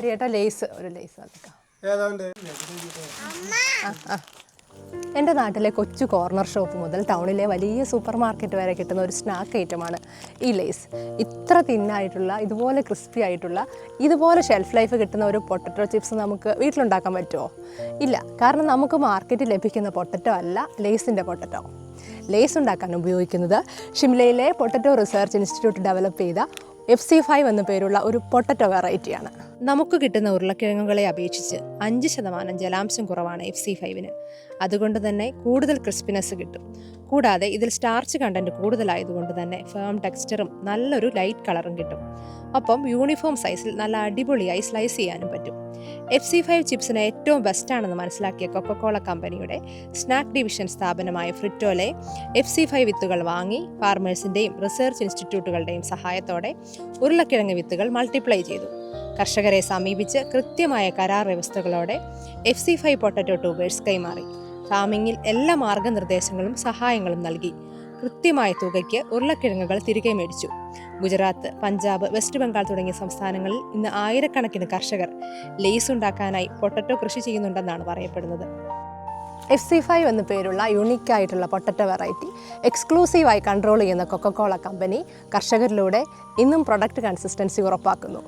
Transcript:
ഹരിയേട്ടാ lace ഒരു lace എന്റെ നാട്ടിലെ കൊച്ചു കോർണർ ഷോപ്പ് മുതൽ ടൗണിലെ വലിയ സൂപ്പർ മാർക്കറ്റ് വരെ കിട്ടുന്ന ഒരു സ്നാക്ക് ഐറ്റമാണ് ഈ ലേസ്. ഇത്ര തിന്നായിട്ടുള്ള ഇതുപോലെ ക്രിസ്പി ആയിട്ടുള്ള ഇതുപോലെ ഷെൽഫ് ലൈഫ് കിട്ടുന്ന ഒരു പൊട്ടറ്റോ ചിപ്സ് നമുക്ക് വീട്ടിലുണ്ടാക്കാൻ പറ്റുമോ? ഇല്ല. കാരണം നമുക്ക് മാർക്കറ്റിൽ ലഭിക്കുന്ന പൊട്ടറ്റോ അല്ല ലേസിന്റെ പൊട്ടറ്റോ. ലേസ് ഉണ്ടാക്കാൻ ഉപയോഗിക്കുന്നത് ഷിംലയിലെ പൊട്ടറ്റോ റിസർച്ച് ഇൻസ്റ്റിറ്റ്യൂട്ട് ഡെവലപ്പ് ചെയ്ത എഫ് സി ഫൈവ് എന്ന പേരുള്ള ഒരു പൊട്ടറ്റോ വെറൈറ്റിയാണ്. നമുക്ക് കിട്ടുന്ന ഉരുളക്കിഴങ്ങുകളെ അപേക്ഷിച്ച് അഞ്ച് ശതമാനം ജലാംശം കുറവാണ് എഫ് സി ഫൈവിന് അതുകൊണ്ട് തന്നെ കൂടുതൽ ക്രിസ്പിനെസ് കിട്ടും. കൂടാതെ ഇതിൽ സ്റ്റാർച്ച് കണ്ടന്റ് കൂടുതലായതുകൊണ്ട് തന്നെ ഫേം ടെക്സ്ചറും നല്ലൊരു ലൈറ്റ് കളറും കിട്ടും. ഒപ്പം യൂണിഫോം സൈസിൽ നല്ല അടിപൊളിയായി സ്ലൈസ് ചെയ്യാനും പറ്റും. എഫ് സി ഫൈവ് ചിപ്സിന് ഏറ്റവും ബെസ്റ്റാണെന്ന് മനസ്സിലാക്കിയ കൊക്കക്കോള കമ്പനിയുടെ സ്നാക്ക് ഡിവിഷൻ സ്ഥാപനമായ ഫ്രിറ്റോലെ എഫ് സി ഫൈവ് വിത്തുകൾ വാങ്ങി ഫാർമേഴ്സിന്റെയും റിസർച്ച് ഇൻസ്റ്റിറ്റ്യൂട്ടുകളുടെയും സഹായത്തോടെ ഉരുളക്കിഴങ്ങ് വിത്തുകൾ മൾട്ടിപ്ലൈ ചെയ്തു. കർഷകരെ സമീപിച്ച് കൃത്യമായ കരാർ വ്യവസ്ഥകളോടെ F C five potato tubers കൈമാറി. ഫാമിങ്ങിൽ എല്ലാ മാർഗനിർദ്ദേശങ്ങളും സഹായങ്ങളും നൽകി. കൃത്യമായ തുകയ്ക്ക് ഉരുളക്കിഴങ്ങുകൾ തിരികെ മേടിച്ചു. ഗുജറാത്ത് പഞ്ചാബ് വെസ്റ്റ് ബംഗാൾ തുടങ്ങിയ സംസ്ഥാനങ്ങളിൽ ഇന്ന് ആയിരക്കണക്കിന് കർഷകർ ലേസ് ഉണ്ടാക്കാനായി പൊട്ടറ്റോ കൃഷി ചെയ്യുന്നുണ്ടെന്നാണ് പറയപ്പെടുന്നത്. എഫ് സി ഫൈവ് എന്ന പേരുള്ള യുണീക്ക് ആയിട്ടുള്ള പൊട്ടറ്റോ വെറൈറ്റി എക്സ്ക്ലൂസീവായി കൺട്രോൾ ചെയ്യുന്ന കൊക്കക്കോള കമ്പനി കർഷകരിലൂടെ ഇന്നും പ്രൊഡക്റ്റ് കൺസിസ്റ്റൻസി ഉറപ്പാക്കുന്നു.